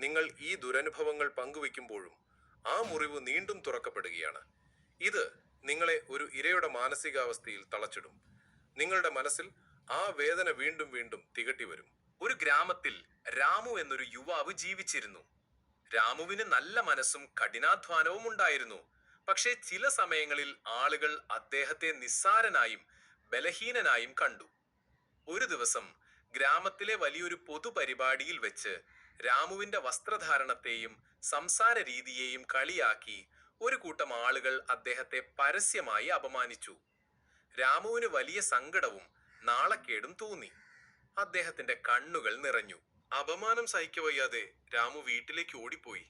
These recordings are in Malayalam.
നിങ്ങൾ ഈ ദുരനുഭവങ്ങൾ പങ്കുവെക്കുമ്പോഴും ആ മുറിവ് നീണ്ടും തുറക്കപ്പെടുകയാണ്. ഇത് നിങ്ങളെ ഒരു ഇരയുടെ മാനസികാവസ്ഥയിൽ തളച്ചിടും. നിങ്ങളുടെ മനസ്സിൽ ആ വേദന വീണ്ടും വീണ്ടും തികട്ടി വരും. ഒരു ഗ്രാമത്തിൽ രാമു എന്നൊരു യുവാവ് ജീവിച്ചിരുന്നു. രാമുവിന് നല്ല മനസ്സും കഠിനാധ്വാനവും ഉണ്ടായിരുന്നു. പക്ഷേ ചില സമയങ്ങളിൽ ആളുകൾ അദ്ദേഹത്തെ നിസ്സാരനായും ബലഹീനനായും കണ്ടു. ഒരു ദിവസം ഗ്രാമത്തിലെ വലിയൊരു പൊതുപരിപാടിയിൽ വെച്ച് രാമുവിന്റെ വസ്ത്രധാരണത്തെയും സംസാര രീതിയെയും കളിയാക്കി ഒരു കൂട്ടം ആളുകൾ അദ്ദേഹത്തെ പരസ്യമായി അപമാനിച്ചു. രാമുവിന് വലിയ സങ്കടവും നാളക്കേടും തോന്നി. അദ്ദേഹത്തിന്റെ കണ്ണുകൾ നിറഞ്ഞു. അപമാനം സഹിക്കവയ്യാതെ രാമു വീട്ടിലേക്ക് ഓടിപ്പോയി.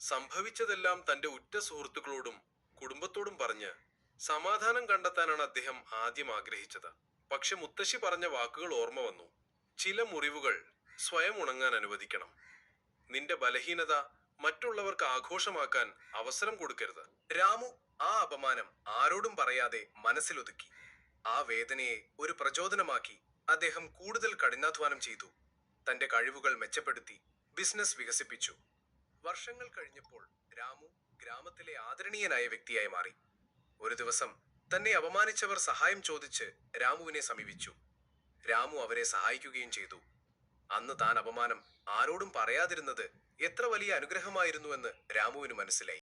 സംഭവിച്ചതെല്ലാം തന്റെ ഉറ്റ സുഹൃത്തുക്കളോടും കുടുംബത്തോടും പറഞ്ഞ് സമാധാനം കണ്ടെത്താനാണ് അദ്ദേഹം ആദ്യം ആഗ്രഹിച്ചത്. പക്ഷെ മുത്തശ്ശി പറഞ്ഞ വാക്കുകൾ ഓർമ്മ വന്നു. ചില മുറിവുകൾ സ്വയം ഉണങ്ങാൻ അനുവദിക്കണം. നിന്റെ ബലഹീനത മറ്റുള്ളവർക്ക് ആഘോഷമാക്കാൻ അവസരം കൊടുക്കരുത്. രാമു ആ അപമാനം ആരോടും പറയാതെ മനസ്സിലൊതുക്കി. ആ വേദനയെ ഒരു പ്രചോദനമാക്കി അദ്ദേഹം കൂടുതൽ കഠിനാധ്വാനം ചെയ്തു. തന്റെ കഴിവുകൾ മെച്ചപ്പെടുത്തി ബിസിനസ് വികസിപ്പിച്ചു. വർഷങ്ങൾ കഴിഞ്ഞപ്പോൾ രാമു ഗ്രാമത്തിലെ ആദരണീയനായ വ്യക്തിയായി മാറി. ഒരു ദിവസം തന്നെ അപമാനിച്ചവർ സഹായം ചോദിച്ച് രാമുവിനെ സമീപിച്ചു. രാമു അവരെ സഹായിക്കുകയും ചെയ്തു. അന്ന് താൻ അപമാനം ആരോടും പറയാതിരുന്നത് എത്ര വലിയ അനുഗ്രഹമായിരുന്നുവെന്ന് രാമുവിന് മനസ്സിലായി.